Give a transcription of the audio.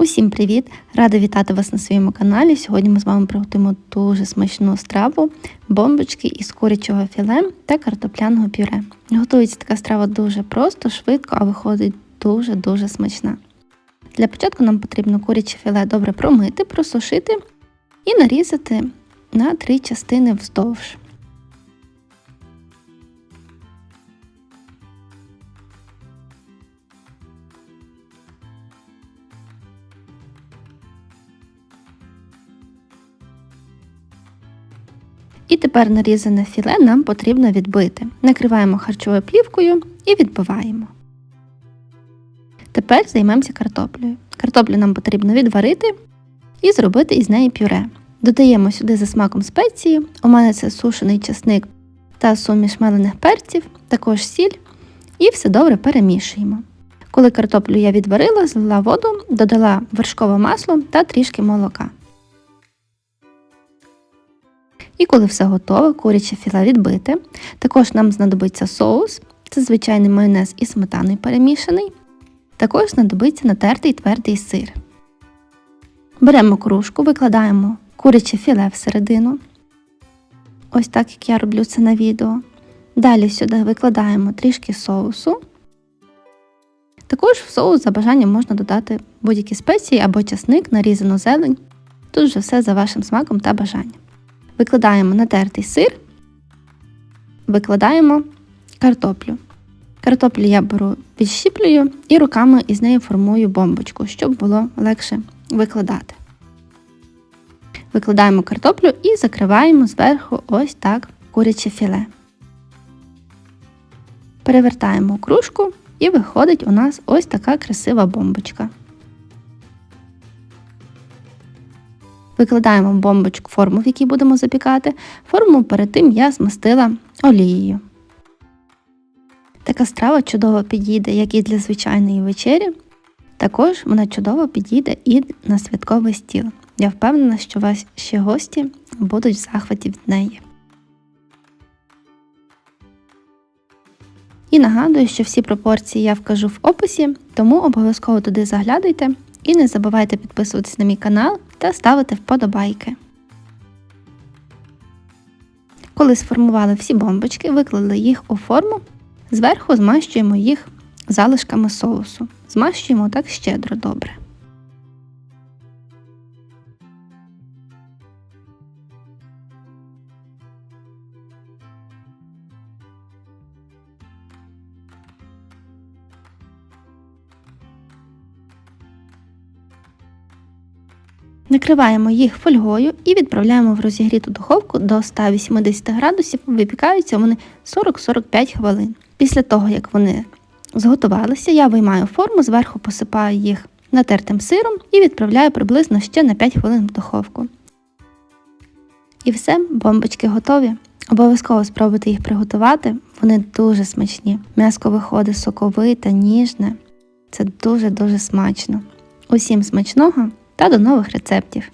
Усім привіт! Рада вітати вас на своєму каналі. Сьогодні ми з вами приготуємо дуже смачну страву, бомбочки із курячого філе та картопляного пюре. Готується така страва дуже просто, швидко, а виходить дуже-дуже смачна. Для початку нам потрібно куряче філе добре промити, просушити і нарізати на три частини вздовж. І тепер нарізане філе нам потрібно відбити. Накриваємо харчовою плівкою і відбиваємо. Тепер займемося картоплею. Картоплю нам потрібно відварити і зробити із неї пюре. Додаємо сюди за смаком спеції, у мене це сушений часник та суміш мелених перців, також сіль, і все добре перемішуємо. Коли картоплю я відварила, злила воду, додала вершкове масло та трішки молока. І коли все готове, куряче філе відбите. Також нам знадобиться соус, це звичайний майонез і сметаною перемішаний. Також знадобиться натертий твердий сир. Беремо кружку, викладаємо куряче філе всередину. Ось так як я роблю це на відео. Далі сюди викладаємо трішки соусу. Також в соус за бажанням можна додати будь-які спеції або часник, нарізану зелень. Тут вже все за вашим смаком та бажанням. Викладаємо натертий сир, викладаємо картоплю. Картоплю я беру, відщіплюю і руками із нею формую бомбочку, щоб було легше викладати. Викладаємо картоплю і закриваємо зверху ось так куряче філе. Перевертаємо кружку і виходить у нас ось така красива бомбочка. Викладаємо бомбочку форму, в якій будемо запікати. Форму перед тим я змастила олією. Така страва чудово підійде як і для звичайної вечері, також вона чудово підійде і на святковий стіл. Я впевнена, що ваші гості будуть в захваті від неї. І нагадую, що всі пропорції я вкажу в описі, тому обов'язково туди заглядайте і не забувайте підписуватись на мій канал та ставити вподобайки. Коли сформували всі бомбочки, виклали їх у форму, зверху змащуємо їх залишками соусу. Змащуємо так щедро добре. Накриваємо їх фольгою і відправляємо в розігріту духовку до 180 градусів, випікаються вони 40-45 хвилин. Після того, як вони зготувалися, я виймаю форму, зверху посипаю їх натертим сиром і відправляю приблизно ще на 5 хвилин в духовку. І все, бомбочки готові. Обов'язково спробуйте їх приготувати, вони дуже смачні. М'яско виходить соковите, ніжне. Це дуже-дуже смачно. Усім смачного! Та до нових рецептів!